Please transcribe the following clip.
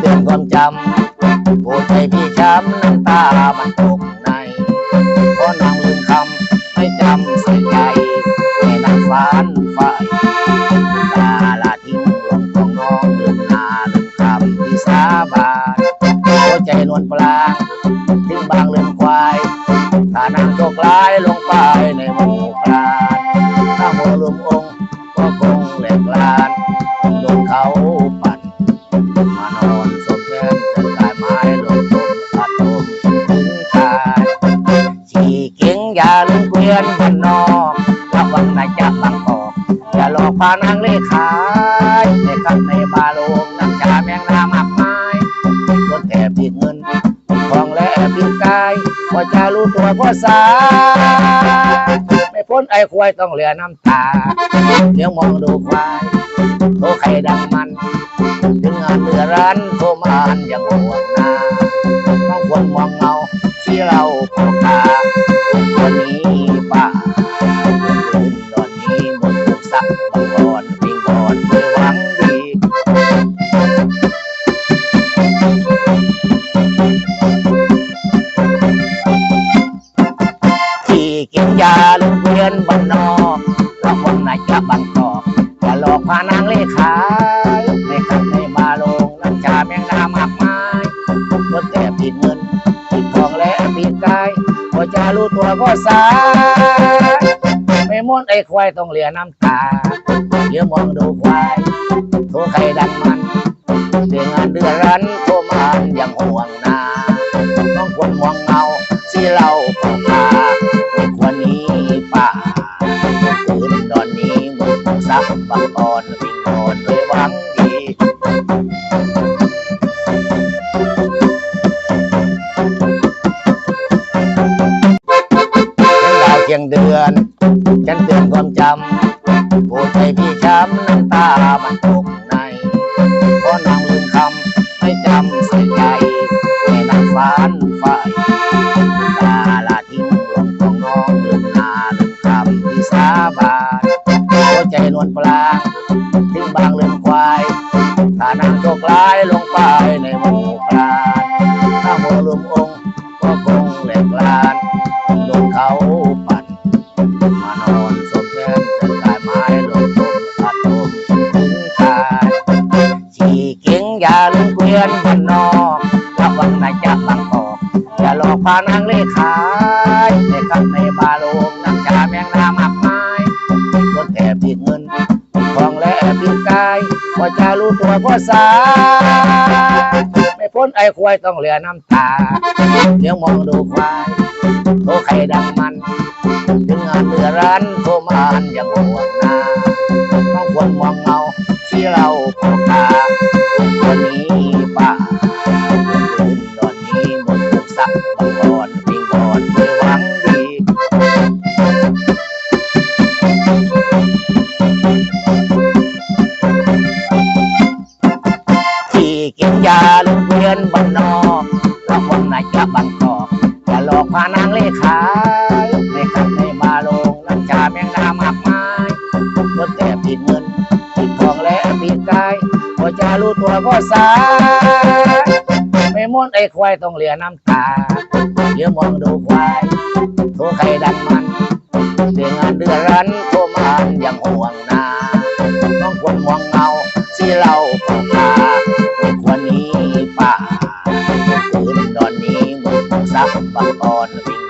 เป็นดาวานายลงไปในหมู่พรานถ้าโมลืมองค์ก็คงแหลกลานโดนเขาปั่นมานอนสมแทนเป็นกายไม้ลงตมอัดลมถึงกายฉี่เก่งอย่าลืมเกวียนบนนอกระวังนายจากบางกอกอย่าหลอกพานางเลขายในคำในบาลงน้ำชาแมงนามากมายรถแต่ผิดเงิน พอจะรู้ตัวก็สายไม่พ้นไอ้ควายต้องเหลือน้ำตา เดี๋ยวมองดูควายโตไข่ดังมัน ถึงงานเดือร้านโทรมานอย่างห่วงนาต้องควรมองเงาที่เราพอคาวันนี้ กินยาลืมเวียนบ้านนอกเราคนไหนจะบังกอกอย่าหลอกพานางเลขาในคำในมาลงน้ำชาแมงดามากมายรถแต่ผิดเงินผิดทองและผิดกายพอจะรู้ตัวก็สาไม่ม้วนไอ้ควายต้องเหลียน้ำตาเดี๋ยวมองดูควายโทรใครดังมันเสียงานเดือดรันโทรมานอย่างห่วงนาต้อง หมดสักบังกอนวิงวอนด้วยหวังดีเป็นดาวเคียงเดือน ฉันเตือนความจำพูดให้พี่ช้ำน้ำตามันตกในเพราะน้องลืมคำไม่จำใส่ วใจนปลางถึงบางลืมควายถ้านางโชคร้ายลงไปในหมู่พรานถ้าโมลืมองค์ก็คงแหลกลานโดนเขาปั่นมานอนสมแทนเป็นกายไม้ลงตมอัดลมถึงกายฉี่เก่งอย่าลืมเกวียนบ้านนอกระวังนายจากบางกอกอย่าหลอกพานางเลขายในคำในบาลงน้ำชาแมงนามากมายรถแต่ผิดเงิน พอจะรู้ตัวพ่อสาไม่พ้นไอ้ควายต้องเหลือน้ำตาเดี๋ยวมองดูควายโตไข่ดังมันถึงงานเดือร้านโทมานอย่างห่วงนาต้องควรมองเงาที่เราพบ ยาลืมเวียนบ้านนอกระวังนายจะบังกอกอย่าหลอกพานางเลขายในคำในมาลงน้ำชาแมงดามากมายรถแต่ผิดเงินผิดทองและผิดกายพอจะรู้ตัวก็สาไม่ม้วนไอ้ควายต้องเหลียน้ำตาเดี๋ยวมองดูควายโทรใครดังมันเสียงานเดือดรันโทรมานอย่างห่วงนา ควรนี้ป้าคืนตอนนี้หมดสักบังกอนวิ